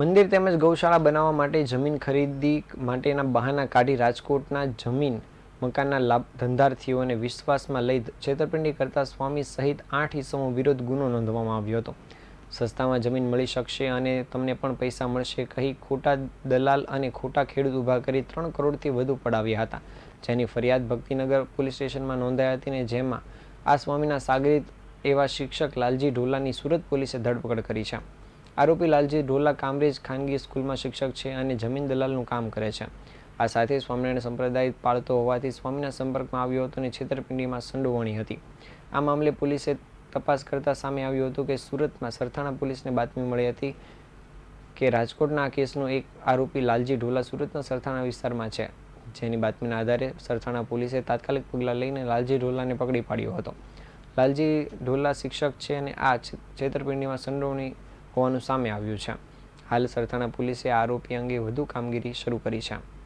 મંદિર તેમજ ગૌશાળા બનાવવા માટે જમીન ખરીદી માટેના બહાના કાઢી રાજકોટના જમીન મકાનના લાભ ધંધાર્થીઓને વિશ્વાસમાં લઈ છેતરપિંડી કરતા સ્વામી સહિત આઠ હિસ્સો વિરોધ ગુનો નોંધવામાં આવ્યો હતો. સસ્તામાં જમીન મળી શકશે અને તમને પણ પૈસા મળશે કહી ખોટા દલાલ અને ખોટા ખેડૂત ઊભા કરી ત્રણ કરોડથી વધુ પડાવ્યા હતા. જેની ફરિયાદ ભક્તિનગર પોલીસ સ્ટેશનમાં નોંધાઈ હતી ને જેમાં આ સ્વામીના સાગરીત એવા શિક્ષક લાલજી ઢોલાની સુરત પોલીસે ધરપકડ કરી છે. આરોપી લાલજી ઢોલા કામરેજ ખાનગી સ્કૂલમાં શિક્ષક છે અને જમીન દલાલનું કામ કરે છે. આ સાથે સ્વામિનારાયણ સંપ્રદાય પાળતો હોવાથી સ્વામીના સંપર્કમાં આવ્યો હતો અને છેતરપિંડીમાં સંડોવણી હતી. આ મામલે પોલીસે તપાસ કરતા સામે આવ્યું હતું કે સુરતમાં સરથાણા પોલીસને બાતમી મળી હતી કે રાજકોટના આ કેસનો એક આરોપી લાલજી ઢોલા સુરતના સરથાણા વિસ્તારમાં છે. જેની બાતમીના આધારે સરથાણા પોલીસે તાત્કાલિક પગલાં લઈને લાલજી ઢોલાને પકડી પાડ્યો હતો. લાલજી ઢોલા શિક્ષક છે અને આ છેતરપિંડીમાં સંડોવણી હોવાનું સામે આવ્યું છે. હાલ સરથાણા પોલીસે આરોપી અંગે વધુ કામગીરી શરૂ કરી છે.